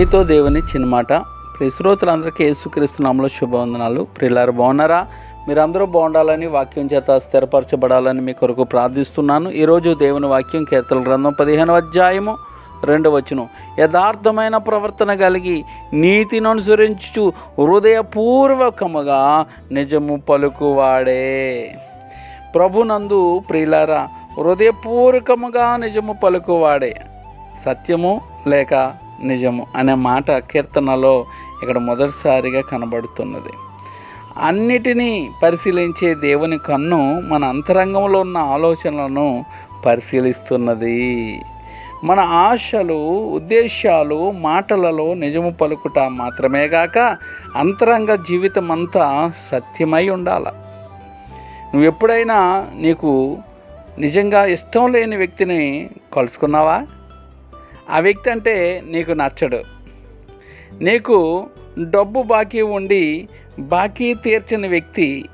మీతో దేవుని చిన్నమాట. ప్రియ శ్రోతలందరికీ యేసుక్రీస్తునామలో శుభవందనాలు. ప్రిల్లర్ బాగున్నారా? మీరందరూ బాగుండాలని వాక్యం చేత స్థిరపరచబడాలని మీ కొరకు ప్రార్థిస్తున్నాను. ఈరోజు దేవుని వాక్యం కీర్తన గ్రంథం పదిహేను అధ్యాయము రెండు వచనం. యథార్థమైన ప్రవర్తన కలిగి నీతిని అనుసరించు హృదయపూర్వకముగా నిజము పలుకువాడే. ప్రభునందు ప్రియులారా హృదయపూర్వకముగా నిజము పలుకువాడే. సత్యము లేక నిజము అనే మాట కీర్తనలో ఇక్కడ మొదటిసారిగా కనబడుతున్నది. అన్నిటినీ పరిశీలించే దేవుని కన్ను మన అంతరంగంలో ఉన్న ఆలోచనలను పరిశీలిస్తున్నది. మన ఆశలు ఉద్దేశాలు మాటలలో నిజము పలుకుట మాత్రమే గాక అంతరంగ జీవితం అంతా సత్యమై ఉండాల. నువ్వు ఎప్పుడైనా నీకు నిజంగా ఇష్టం లేని వ్యక్తిని కలుసుకున్నావా? ఆ వ్యక్తి అంటే నీకు నచ్చడు. నీకు డబ్బు బాకీ ఉండి బాకీ తీర్చిన వ్యక్తి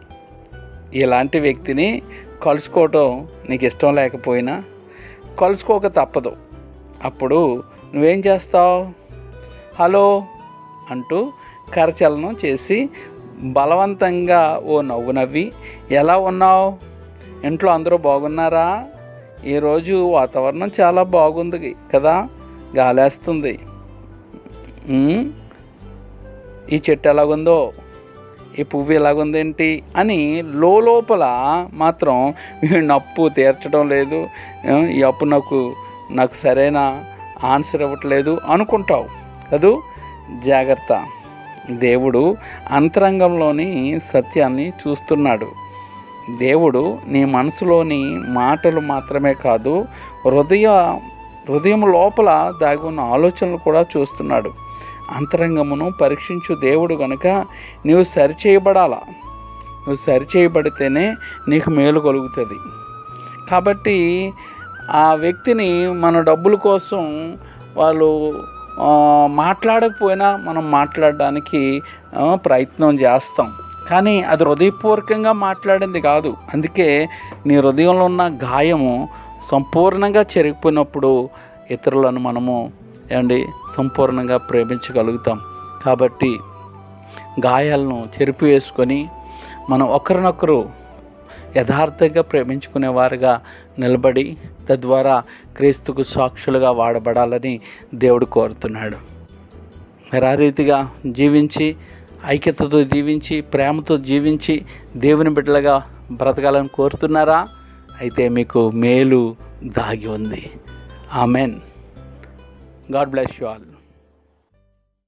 ఇలాంటి వ్యక్తిని కలుసుకోవటం నీకు ఇష్టం లేకపోయినా కలుసుకోక తప్పదు. అప్పుడు నువ్వేం చేస్తావు? హలో అంటూ కరచలనం చేసి బలవంతంగా ఓ నవ్వు నవ్వి ఎలా ఉన్నావు? ఇంట్లో అందరూ బాగున్నారా? ఈరోజు వాతావరణం చాలా బాగుంది కదా? గాలేస్తుంది. ఈ చెట్టు ఎలాగుందో? ఈ పువ్వు ఎలాగుందేంటి? అని లోపల మాత్రం వీడిని అప్పు తీర్చడం లేదు. ఈ అప్పు నాకు నాకు సరైన ఆన్సర్ ఇవ్వట్లేదు అనుకుంటావు. కదూ? జాగ్రత్త. దేవుడు అంతరంగంలోని సత్యాన్ని చూస్తున్నాడు. దేవుడు నీ మనసులోని మాటలు మాత్రమే కాదు హృదయ హృదయం లోపల దాగి ఉన్న ఆలోచనలు కూడా చూస్తున్నాడు. అంతరంగమును పరీక్షించు దేవుడు గనుక నీవు సరిచేయబడాలా? నువ్వు సరిచేయబడితేనే నీకు మేలు కలుగుతుంది. కాబట్టి ఆ వ్యక్తిని మన డబ్బుల కోసం వాళ్ళు మాట్లాడకపోయినా మనం మాట్లాడడానికి ప్రయత్నం చేస్తాం. కానీ అది హృదయపూర్వకంగా మాట్లాడింది కాదు. అందుకే నీ హృదయంలో ఉన్న గాయము సంపూర్ణంగా చెరిగిపోయినప్పుడు ఇతరులను మనము ఏమండి సంపూర్ణంగా ప్రేమించగలుగుతాం. కాబట్టి గాయాలను చెరిపి వేసుకొని మనం ఒకరినొకరు యథార్థంగా ప్రేమించుకునేవారుగా నిలబడి తద్వారా క్రీస్తుకు సాక్షులుగా వాడబడాలని దేవుడు కోరుతున్నాడు. మరి ఆ రీతిగా జీవించి ఐక్యతతో జీవించి ప్రేమతో జీవించి దేవుని బిడ్డలుగా బ్రతకాలని కోరుతున్నారా? అయితే మీకు మేలు దాగి ఉంది. Amen God bless you all